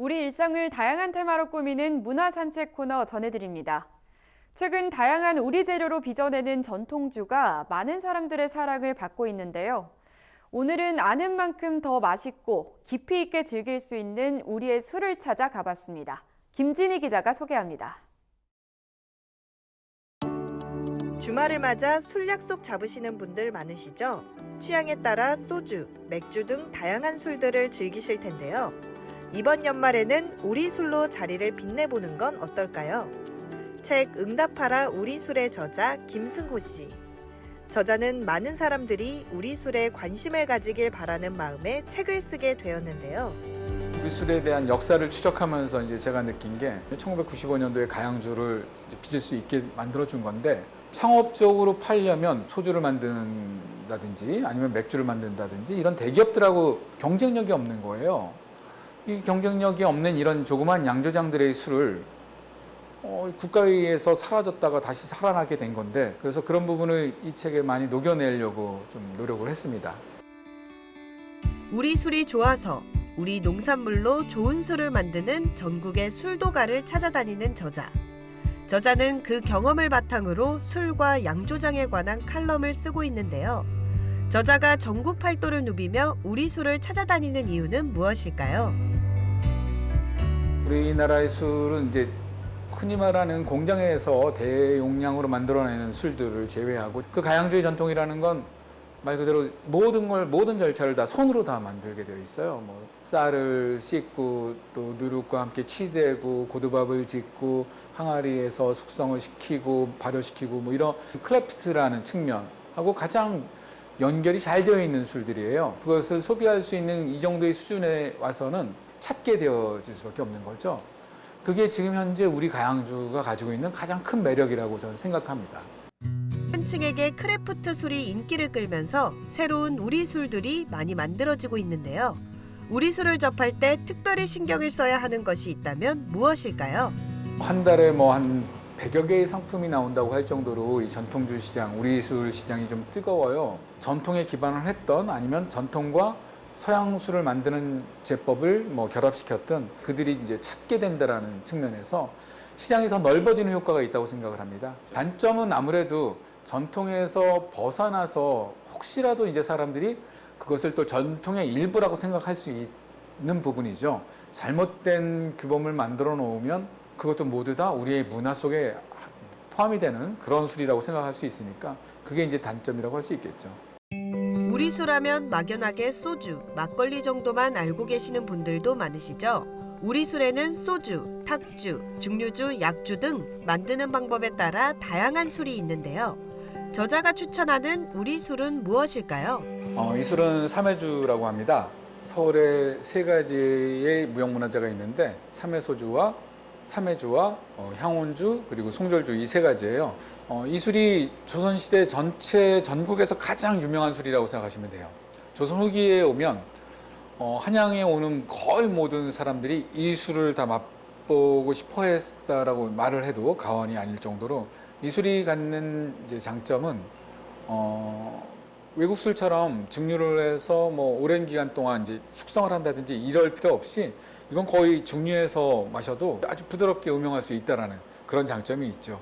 우리 일상을 다양한 테마로 꾸미는 문화 산책 코너 전해드립니다. 최근 다양한 우리 재료로 빚어내는 전통주가 많은 사람들의 사랑을 받고 있는데요. 오늘은 아는 만큼 더 맛있고 깊이 있게 즐길 수 있는 우리의 술을 찾아 가봤습니다. 김진희 기자가 소개합니다. 주말을 맞아 술 약속 잡으시는 분들 많으시죠? 취향에 따라 소주, 맥주 등 다양한 술들을 즐기실 텐데요. 이번 연말에는 우리 술로 자리를 빛내보는 건 어떨까요? 책 응답하라 우리 술의 저자 김승호 씨. 저자는 많은 사람들이 우리 술에 관심을 가지길 바라는 마음에 책을 쓰게 되었는데요. 우리 술에 대한 역사를 추적하면서 이제 제가 느낀 게 1995년도에 가양주를 빚을 수 있게 만들어 준 건데 상업적으로 팔려면 소주를 만든다든지 아니면 맥주를 만든다든지 이런 대기업들하고 경쟁력이 없는 거예요. 이 경쟁력이 없는 이런 조그만 양조장들의 술을 어, 국가에서 사라졌다가 다시 살아나게 된 건데 그래서 그런 부분을 이 책에 많이 녹여내려고 좀 노력을 했습니다. 우리 술이 좋아서 우리 농산물로 좋은 술을 만드는 전국의 술도가를 찾아다니는 저자. 저자는 그 경험을 바탕으로 술과 양조장에 관한 칼럼을 쓰고 있는데요. 저자가 전국 팔도를 누비며 우리 술을 찾아다니는 이유는 무엇일까요? 우리나라의 술은 이제 흔히 말하는 공장에서 대용량으로 만들어내는 술들을 제외하고 그 가양주의 전통이라는 건 말 그대로 모든 걸 모든 절차를 다 손으로 다 만들게 되어 있어요. 뭐 쌀을 씻고 또 누룩과 함께 치대고 고두밥을 짓고 항아리에서 숙성을 시키고 발효시키고 뭐 이런 크래프트라는 측면하고 가장 연결이 잘 되어 있는 술들이에요. 그것을 소비할 수 있는 이 정도의 수준에 와서는 찾게 되어질 수밖에 없는 거죠. 그게 지금 현재 우리 가양주가 가지고 있는 가장 큰 매력이라고 저는 생각합니다. 층에게 크래프트 술이 인기를 끌면서 새로운 우리 술들이 많이 만들어지고 있는데요. 우리 술을 접할 때 특별히 신경을 써야 하는 것이 있다면 무엇일까요? 한 달에 뭐 한 100여 개의 상품이 나온다고 할 정도로 이 전통주 시장, 우리 술 시장이 좀 뜨거워요. 전통에 기반을 했던 아니면 전통과 서양 술을 만드는 제법을 뭐 결합시켰던 그들이 이제 찾게 된다라는 측면에서 시장이 더 넓어지는 효과가 있다고 생각을 합니다. 단점은 아무래도 전통에서 벗어나서 혹시라도 이제 사람들이 그것을 또 전통의 일부라고 생각할 수 있는 부분이죠. 잘못된 규범을 만들어 놓으면 그것도 모두 다 우리의 문화 속에 포함이 되는 그런 술이라고 생각할 수 있으니까 그게 이제 단점이라고 할 수 있겠죠. 우리 술하면 막연하게 소주, 막걸리 정도만 알고 계시는 분들도 많으시죠? 우리 술에는 소주, 탁주, 증류주, 약주 등 만드는 방법에 따라 다양한 술이 있는데요. 저자가 추천하는 우리 술은 무엇일까요? 어, 이 술은 삼해주라고 합니다. 서울에 세 가지의 무형문화재가 있는데 삼해소주와 삼해주와 어, 향원주 그리고 송절주 이 세 가지예요. 어, 이 술이 조선시대 전체 전국에서 가장 유명한 술이라고 생각하시면 돼요. 조선 후기에 오면 어, 한양에 오는 거의 모든 사람들이 이 술을 다 맛보고 싶어 했다라고 말을 해도 과언이 아닐 정도로 이 술이 갖는 장점은 어, 외국 술처럼 증류를 해서 뭐 오랜 기간 동안 이제 숙성을 한다든지 이럴 필요 없이 이건 거의 증류해서 마셔도 아주 부드럽게 음용할 수 있다라는 그런 장점이 있죠.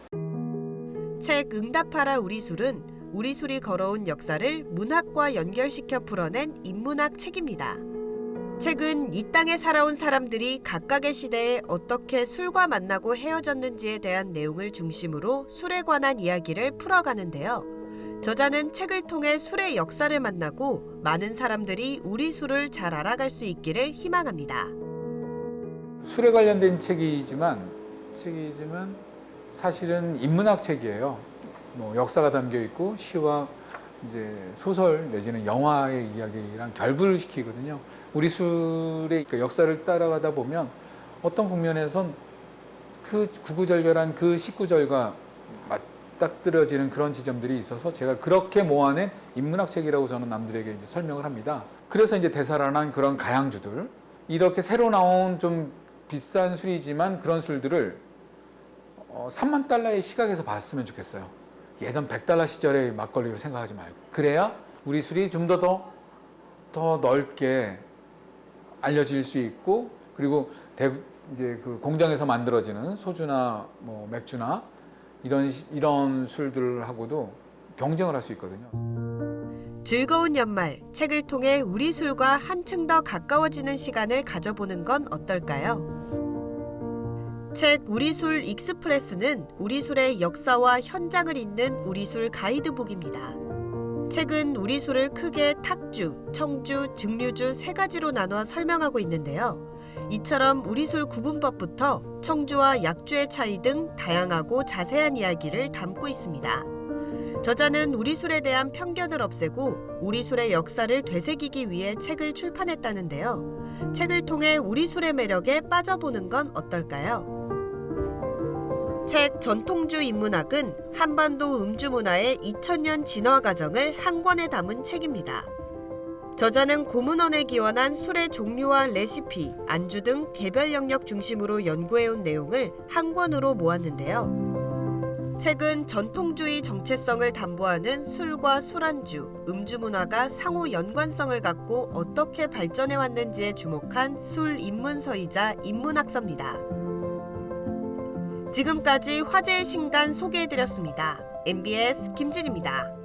책 응답하라 우리 술은 우리 술이 걸어온 역사를 문학과 연결시켜 풀어낸 인문학 책입니다. 책은 이 땅에 살아온 사람들이 각각의 시대에 어떻게 술과 만나고 헤어졌는지에 대한 내용을 중심으로 술에 관한 이야기를 풀어가는데요. 저자는 책을 통해 술의 역사를 만나고 많은 사람들이 우리 술을 잘 알아갈 수 있기를 희망합니다. 술에 관련된 책이지만 책이지만 사실은 인문학 책이에요. 뭐 역사가 담겨 있고 시와 이제 소설 내지는 영화의 이야기랑 결부를 시키거든요. 우리 술의 그 역사를 따라가다 보면 어떤 국면에선 그 구구절절한 그 식구절과 맞닥뜨려지는 그런 지점들이 있어서 제가 그렇게 모아낸 인문학 책이라고 저는 남들에게 이제 설명을 합니다. 그래서 이제 되살아난 그런 가양주들 이렇게 새로 나온 좀 비싼 술이지만 그런 술들을 어, 3만 달러의 시각에서 봤으면 좋겠어요. 예전 100달러 시절의 막걸리로 생각하지 말고. 그래야 우리 술이 좀 더 더 더 넓게 알려질 수 있고 그리고 대, 이제 그 공장에서 만들어지는 소주나 뭐 맥주나 이런 시- 이런 술들하고도 경쟁을 할 수 있거든요. 즐거운 연말 책을 통해 우리 술과 한층 더 가까워지는 시간을 가져보는 건 어떨까요? 책 우리 술 익스프레스는 우리 술의 역사와 현장을 잇는 우리 술 가이드북입니다. 책은 우리 술을 크게 탁주, 청주, 증류주 세 가지로 나눠 설명하고 있는데요. 이처럼 우리 술 구분법부터 청주와 약주의 차이 등 다양하고 자세한 이야기를 담고 있습니다. 저자는 우리 술에 대한 편견을 없애고 우리 술의 역사를 되새기기 위해 책을 출판했다는데요. 책을 통해 우리 술의 매력에 빠져보는 건 어떨까요? 책 전통주 인문학은 한반도 음주 문화의 2000년 진화 과정을 한 권에 담은 책입니다. 저자는 고문원에 기원한 술의 종류와 레시피, 안주 등 개별 영역 중심으로 연구해온 내용을 한 권으로 모았는데요. 책은 전통주의 정체성을 담보하는 술과 술안주, 음주 문화가 상호 연관성을 갖고 어떻게 발전해 왔는지에 주목한 술 입문서이자 입문학서입니다. 지금까지 화제의 신간 소개해드렸습니다. MBS 김진입니다.